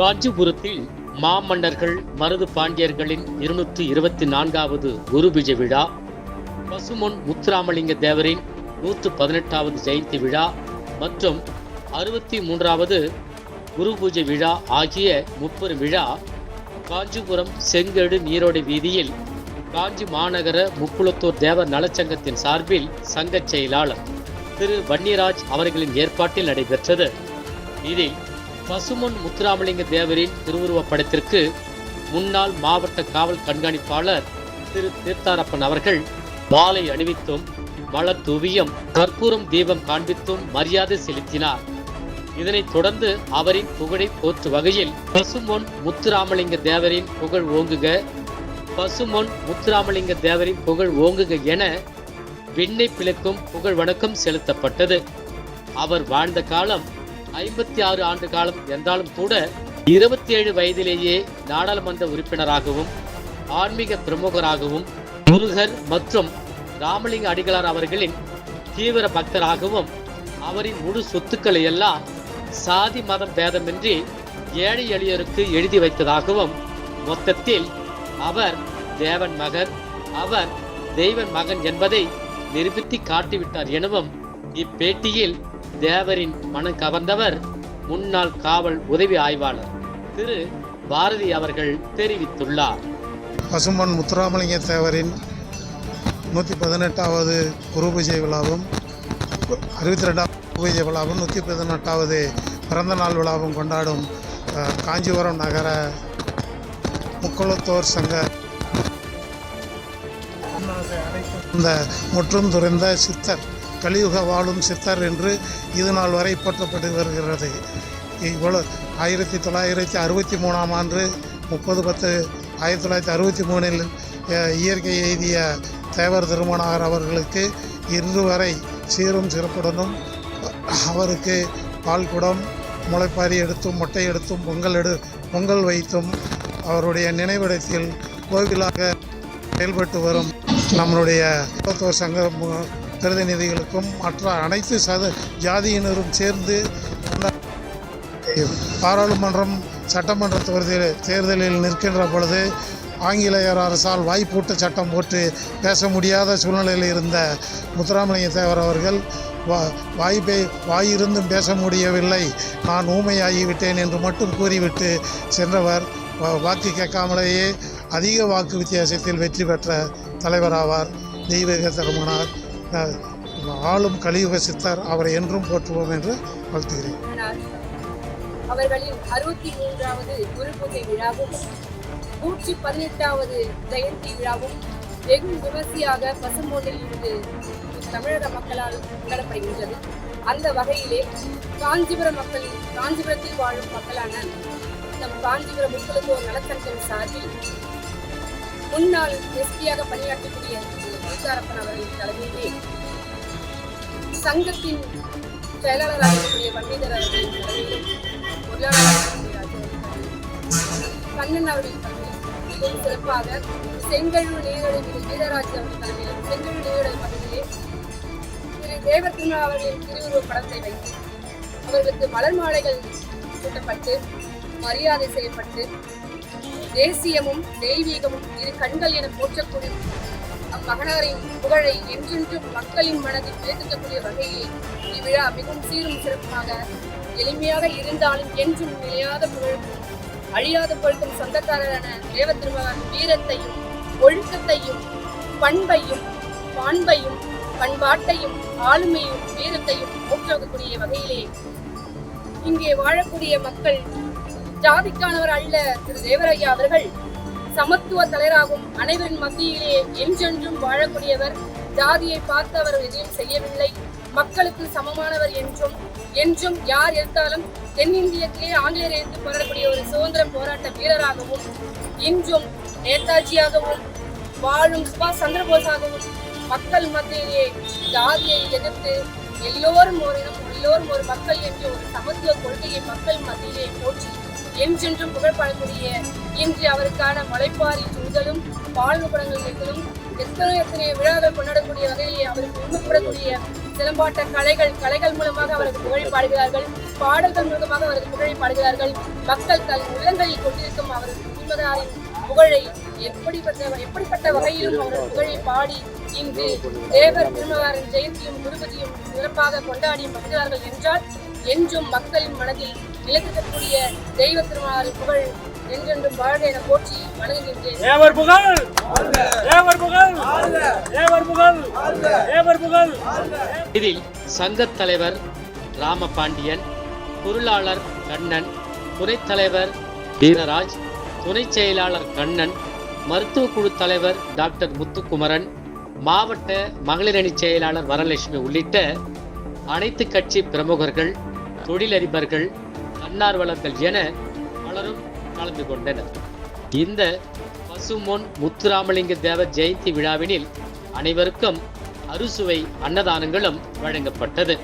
காஞ்சிபுரத்தில் மாமன்னர்கள் மருது பாண்டியர்களின் இருநூற்றி இருபத்தி நான்காவது குருபிஜ விழா பசுமொன் முத்துராமலிங்க தேவரின் நூற்று பதினெட்டாவது ஜெயந்தி விழா மற்றும் அறுபத்தி மூன்றாவது குரு பூஜை விழா ஆகிய முப்பது விழா காஞ்சிபுரம் செங்கடு நீரோடை வீதியில் காஞ்சி மாநகர முக்குளத்தூர் தேவர் நலச்சங்கத்தின் சார்பில் சங்கச் செயலாளர் திரு வன்னியராஜ் அவர்களின் ஏற்பாட்டில் நடைபெற்றது. இதில் பசுமன் முத்துராமலிங்க தேவரின் திருவுருவப் படத்திற்கு முன்னாள் மாவட்ட காவல் கண்காணிப்பாளர் திரு தீர்த்தாரப்பன் அவர்கள் மாலை அணிவித்தும் மலர் தூவியும் கற்பூரம் தீபம் காண்பித்தும் மரியாதை செலுத்தினார். இதனைத் தொடர்ந்து அவரின் புகழை போற்று வகையில் பசுமொன் முத்துராமலிங்க தேவரின் புகழ் ஓங்குக பசுமொன் முத்துராமலிங்க தேவரின் புகழ் ஓங்குக என விண்ணை பிளக்கும் புகழ் வணக்கம் செலுத்தப்பட்டது. அவர் வாழ்ந்த காலம் ஐம்பத்தி ஆறு ஆண்டு காலம் என்றாலும் கூட இருபத்தி ஏழு வயதிலேயே நாடாளுமன்ற உறுப்பினராகவும் ஆன்மீக பிரமுகராகவும் முருகர் மற்றும் ராமலிங்க அடிகளார் அவர்களின் தீவிர பக்தராகவும் அவரின் முழு சொத்துக்களை எல்லாம் சாதி மதம் பேதமின்றி ஏழை எளியோருக்கு எழுதி வைத்ததாகவும் மொத்தத்தில் அவர் தேவன் மகன் அவர் தெய்வன் மகன் என்பதை நிரூபித்து காட்டிவிட்டார் எனவும் இப்பேட்டியில் தேவரின் மனம் கவர்ந்தவர் முன்னாள் காவல் உதவி ஆய்வாளர் திரு. பாரதி அவர்கள் தெரிவித்துள்ளார். பசுமன் முத்துராமலிங்க தேவரின் நூற்றி பதினெட்டாவது குரு பூஜை விழாவும் அறுபத்தி ரெண்டாவது பூஜை விழாவும் நூற்றி பதினெட்டாவது பிறந்தநாள் விழாவும் கொண்டாடும் அஹ், காஞ்சிபுரம் நகர முக்குளத்தோர் சங்க இந்த முற்றும் துறைந்த சித்தர் கலியுக வாழும் சித்தர் என்று இது நாள் வரை போற்றப்பட்டு வருகிறது. இவ்வளோ ஆயிரத்தி தொள்ளாயிரத்தி அறுபத்தி மூணாம் ஆண்டு முப்பது பத்து ஆயிரத்தி தொள்ளாயிரத்தி அறுபத்தி மூணில் இயற்கை எய்திய தேவர் திருமணாகர் அவர்களுக்கு இன்று வரை சீரும் சிறப்புடனும் அவருக்கு பால் குடம் முளைப்பாரி எடுத்தும் மொட்டை எடுத்தும் பொங்கல் எடு பொங்கல் வைத்தும் அவருடைய நினைவிடத்தில் கோவிலாக செயல்பட்டு வரும் நம்மளுடைய சங்க பிரதிநிதிகளுக்கும் மற்ற அனைத்து சத ஜாதியினரும் சேர்ந்து பாராளுமன்றம் சட்டமன்ற தேர்தலில் தேர்தலில் நிற்கின்ற பொழுது ஆங்கிலேயர் அரசால் வாய்ப்பூட்ட சட்டம் போட்டு பேச முடியாத சூழ்நிலையில் இருந்த முத்துராமலிங்க தேவர் அவர்கள் வா வாய்ப்பை வாயிருந்தும் பேச முடியவில்லை. நான் ஊமையாகிவிட்டேன் என்று மட்டும் கூறிவிட்டு சென்றவர் வா- வாக்கு கேட்காமலேயே அதிக வாக்கு வித்தியாசத்தில் வெற்றி பெற்ற தலைவராவார். தெய்வீக தருமனார் ஆளும் கலியுக சித்தார் அவரை என்றும் போற்றுவோம் என்று வாழ்த்துகிறேன். அவர்களின் அறுபத்தி மூன்றாவது குரு பூஜை விழாவும் நூற்றி பதினெட்டாவது ஜெயந்தி விழாவும் வெகு விமர்சையாக பசும்பொன்னில் இருந்து தமிழக மக்களால் கொண்டாடப்படுகின்றது அந்த வகையிலே காஞ்சிபுரம் மக்களின் காஞ்சிபுரத்தில் வாழும் மக்களான நம் காஞ்சிபுரம் முக்குளத்தோர் நலச்சங்கம் சார்பில் முன்னாள் எஸ்பியாக பணியாற்றக்கூடிய சீதாரப்பன் அவர்களின் தலைமையிலே சங்கத்தின் செயலாளராக இருக்கக்கூடிய பண்டிதர் அவர்களின் தலைமையிலும் பொருளாளராக கண்ணன் அவர்களின் மிகவும் சிறப்பாக செங்கழு நீரோடை திரு வீரராஜ் அவர்கள் தலைமையில் செங்கழு நீரோடை பகுதியிலே திரு தேவர் அவர்களின் திருவுருவப் படத்தை வைத்து அவர்களுக்கு மலர் மாலைகள் சூட்டப்பட்டு மரியாதை செய்யப்பட்டு தேசியமும் தெய்வீகமும் இரு கண்கள் என போற்றக்கூடிய அம்மகனாரின் புகழை என்றென்றும் மக்களின் மனதில் நிலைத்திருக்கக்கூடிய வகையில் இவ்விழா மிகவும் சீரும் சிறப்புமாக எளிமையாக இருந்தாலும் என்றும் நிலையாத புகழுக்கும் அழியாத பொழுதும் சொந்தக்காரரான தேவ திருமகன் வீரத்தையும் ஒழுக்கத்தையும் பண்பையும் பாண்பையும் பண்பாட்டையும் ஆளுமையும் வீரத்தையும் போற்றக்கூடிய வகையிலே இங்கே வாழக்கூடிய மக்கள் ஜாதிக்கானவர் அல்ல திரு தேவரையா அவர்கள். சமத்துவ தலைவராகவும் அனைவரின் மத்தியிலே என்றென்றும் வாழக்கூடியவர். ஜாதியை பார்த்து அவர் எதையும் செய்யவில்லை. மக்களுக்கு சமமானவர் என்றும் என்றும் யார் எடுத்தாலும் தென்னிந்தியத்திலே ஆங்கிலேயர் எதிர்த்து போராடக்கூடிய ஒரு சுதந்திர போராட்ட வீரராகவும் இன்றும் நேதாஜியாகவும் வாழும் சுபாஷ் சந்திரபோஸாகவும் மக்கள் மத்தியிலே ஜாதியை எதிர்த்து எல்லோரும் ஒரு இனம் எல்லோரும் ஒரு மக்கள் என்ற ஒரு சமத்துவ கொள்கையை மக்கள் மத்தியிலே போற்றி என்றென்றும் புகழ்படக்கூடிய இன்று அவருக்கான மலைப்பாரி சூழலும் பால் படங்கள் நிகழும் எத்தனை எத்தனை விழாக்கள் கொண்டாடக்கூடிய வகையிலே அவருக்கு உண்மைப்படக்கூடிய சிலம்பாட்ட கலைகள் கலைகள் மூலமாக அவருக்கு புகழை பாடுகிறார்கள். பாடல்கள் மூலமாக அவருக்கு புகழை பாடுகிறார்கள். மக்கள் தன் உள்ளங்களில் கொண்டிருக்கும் அவரது குடும்பதாரின் புகழை எப்படிப்பட்ட எப்படிப்பட்ட வகையிலும் அவரது புகழை பாடி இன்று தேவர் திருமகாரன் ஜெயந்தியும் குருபதியும் சிறப்பாக கொண்டாடி மகிழ்கிறார்கள் என்றால் என்றும் மக்களின் மனதில் நிலைத்திருக்கக்கூடிய தெய்வ திருமகாரின் புகழ் என்றென்றும் வாழ்க என போற்றி வணங்குகின்றேன். தேவர் புகழ்! தேவர் புகழ்! தேவர் புகழ்! தேவர் புகழ்! இதில் சங்கத் தலைவர் ராமபாண்டியன் பொருளாளர் கண்ணன் துணைத் தலைவர் வீரராஜ் துணைச் செயலாளர் கண்ணன் மருத்துவ குழு தலைவர் டாக்டர் முத்துக்குமரன் மாவட்ட மகளிர் அணி செயலாளர் வரலட்சுமி உள்ளிட்ட அனைத்து கட்சி பிரமுகர்கள் தொழிலதிபர்கள் தன்னார்வலர்கள் என பலரும் கலந்து கொண்டனர். இந்த பசுமொன் முத்துராமலிங்க தேவர் ஜெயந்தி விழாவினில் அனைவருக்கும் அறுசுவை அன்னதானங்களும் வழங்கப்பட்டது.